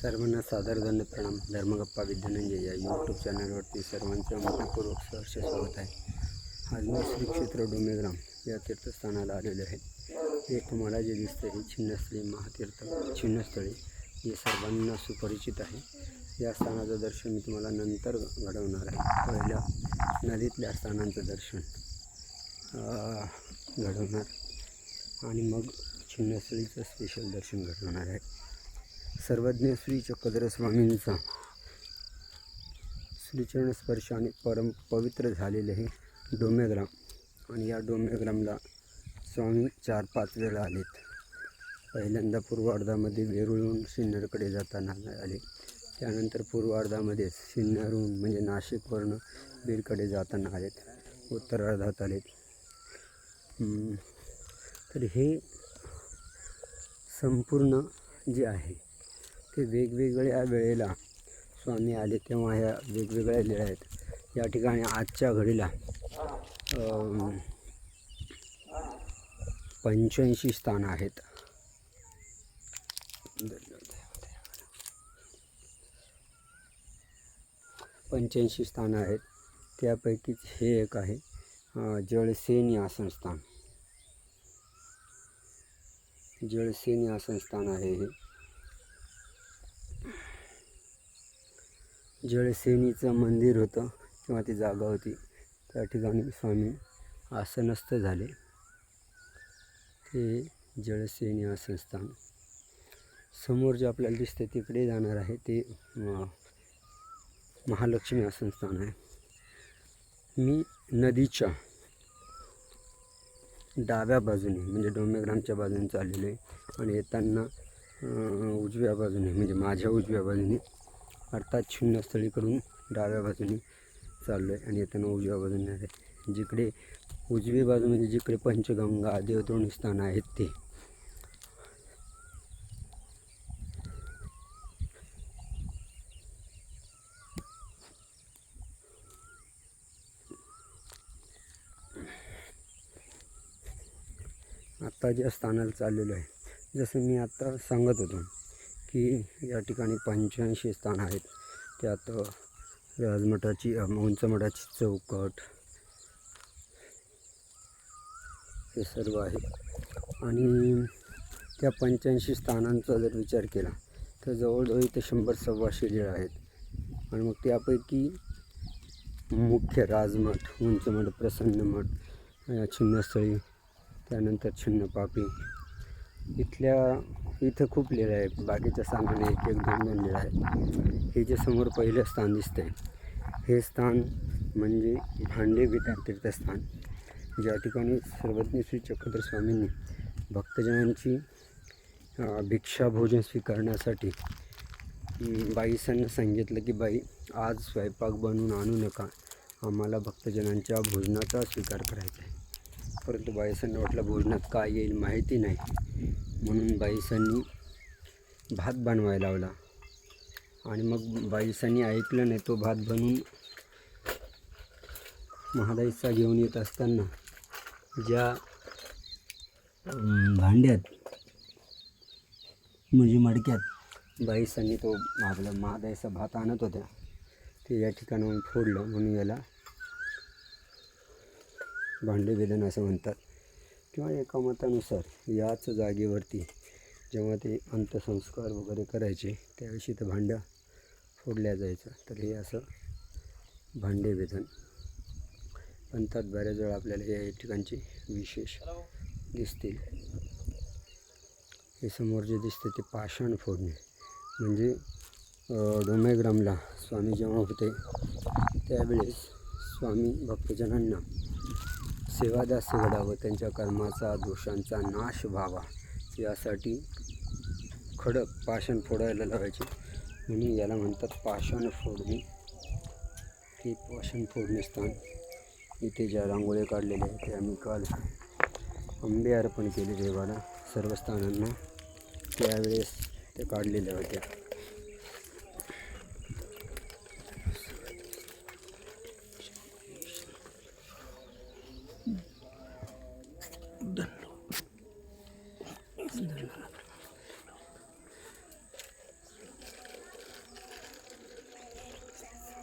सर्वांना सादर धन्य प्रणाम. धर्मगप्पा विद्यानंजय या यूट्यूब चॅनलवरती सर्वांचे मनपूर्वक सहर्ष स्वागत आहे. आज मी श्री क्षेत्र डोमेग्राम या तीर्थस्थानाला आलेले आहे. हे तुम्हाला जे दिसतं हे छिन्नस्थळी महातीर्थ छिन्नस्थळी हे सर्वांना सुपरिचित आहे. या स्थानाचं दर्शन मी तुम्हाला नंतर घडवणार आहे. पहिल्या नदीतल्या स्थानांचं दर्शन घडवणार आणि मग छिन्नस्थळीचं स्पेशल दर्शन घडवणार आहे. सर्वज्ञ श्री चक्रधर स्वामींचा श्रीचरण स्पर्श आणि परम पवित्र झालेले हे डोमेग्राम. आणि या डोमेग्रामला स्वामी चार पाच वेळा आलेत. पहिल्यांदा पूर्वार्धामध्ये वेरुळहून सिन्नरकडे जाताना आले. त्यानंतर पूर्वार्धामध्ये सिन्नरहून म्हणजे नाशिकवरनं बीडकडे जाताना आलेत. उत्तरार्धात आलेत. तर हे संपूर्ण जे आहे ते वेगवेगळ्या वेळेला स्वामी आले तेव्हा ह्या वेगवेगळ्या लेळ्या आहेत. या ठिकाणी आजच्या घडीला पंच्याऐंशी स्थान आहेत. पंच्याऐंशी स्थान आहेत. त्यापैकीच हे एक आहे अं, जळसेनी आसनस्थान जळसेनी आसनस्थान आहे हे. जळसेनीचं मंदिर होतं किंवा ती जागा होती. त्या ठिकाणी स्वामी आसनस्थ झाले. ते जळसेनी आसनस्थान. समोर जे आपल्याला दिसते तिकडे जाणार आहे ते महालक्ष्मी महालक्ष्मी आसनस्थान आहे. मी नदीच्या डाव्या बाजूने म्हणजे डोमेग्रामच्या बाजूने चाललेलो आहे. आणि येताना उजव्या बाजूने म्हणजे माझ्या उजव्या बाजूने अर्थात शून्यस्थळीकडून डाव्या बाजूने चाललो आहे आणि येताना उजव्या बाजूने आहे जिकडे उजवी बाजू म्हणजे जिकडे पंचगंगा देवतोणी स्थान आहेत ते. आत्ता ज्या स्थानाला चाललेलो आहे जसं मी आत्ता सांगत होतो की या ठिकाणी पंच्याऐंशी स्थान आहेत. त्यात राजमठाची अ, उंचमठाची चौकट हे सर्व आहे. आणि त्या पंच्याऐंशी स्थानांचा जर विचार केला तर जवळजवळ इथे शंभर सव्वाशे लेळ आहेत. आणि मग त्यापैकी मुख्य राजमठ उंचमठ प्रसन्नमठ मठ छिन्नस्थळी त्यानंतर छिन्नपापी. इथल्या इथं खूप लेळ्या आहेत बाकीच्या स्थानाने एक एक दोन दोन लेळ्या आहे. हे जे समोर पहिलं स्थान दिसतंय हे स्थान म्हणजे भांडे विटार तीर्थस्थान. ज्या ठिकाणी सर्वज्ञ श्री चक्रधर स्वामींनी भक्तजनांची भिक्षा भोजन स्वीकारण्यासाठी बाईसांना सांगितलं की बाई आज स्वयंपाक बनवून आणू नका. आम्हाला भक्तजनांच्या भोजनाचा स्वीकार करायचा आहे. परंतु बाईसांना वाटलं भोजनात काय येईल माहिती नाही. म्हणून बाईसांनी भात बनवायला लावला. आणि मग बाईसांनी ऐकलं नाही तो भात बनवून महादाईचा घेऊन येत असताना ज्या भांड्यात म्हणजे मडक्यात बाईसांनी तो आपला महादाईचा भात आणत होत्या ते या ठिकाणाहून फोडलं म्हणून याला भांडे वेदन असं म्हणतात. किंवा एका मतानुसार याच जागेवरती जेव्हा ते अंत्यसंस्कार वगैरे करायचे त्यावेळी तर भांडं फोडल्या जायचं. तर हे असं भांडे वेदन म्हणतात बऱ्याच वेळा आपल्याला या ठिकाणची विशेष दिसतील. हे समोर जे दिसते ते पाषाण फोडणे. म्हणजे डोमेग्रामला स्वामी जेव्हा होते त्यावेळेस स्वामी भक्तजनांना सेवादास्य घडावं त्यांच्या कर्माचा दोषांचा नाश व्हावा. यासाठी खडक पाषाण फोडायला लावायचे. म्हणून याला म्हणतात पाषाण फोडणी. हे पाषाण फोडणे स्थान इथे ज्या रांगोळ्या काढलेल्या आहेत ते आम्ही काल आंबे अर्पण केले देवाला सर्व स्थानांना. त्यावेळेस त्या काढलेल्या होत्या.